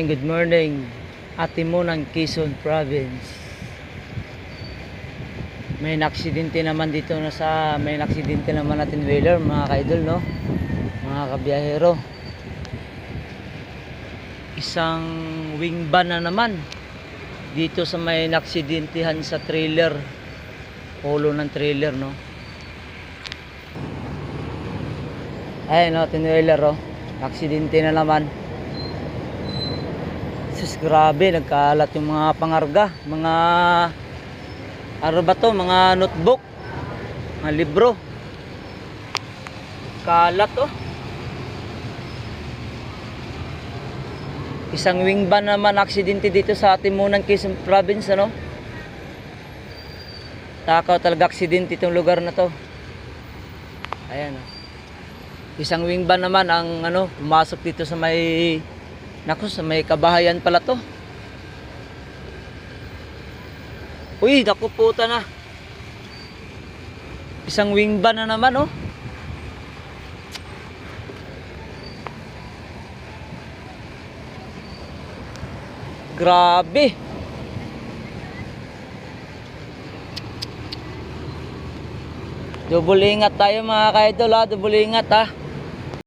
morning, good morning. Ate mo ng Quezon Province. May naksidente naman dito na sa may naksidente naman natin wheeler mga kaidol no. Mga kabiyahero. Isang wing van na naman dito sa may naksidentihan sa trailer. Polo ng trailer no. Ayun no, tinwheeler oh. Aksidente na naman. Grabe, nagkalat yung mga pangarga, mga ano ba to, mga notebook, mga libro. Kalat oh. Isang wing van naman aksidente dito sa Timunan, Quezon Province, ano? Takaw talaga aksidente itong lugar na to. Ayan oh. Isang wing van naman ang ano, pumasok dito sa may Naku, sa may kabahayan pala to. Uy, naku puta na. Isang wing van na naman, oh. Grabe. Double ingat tayo mga kaidol ha, double ingat ha.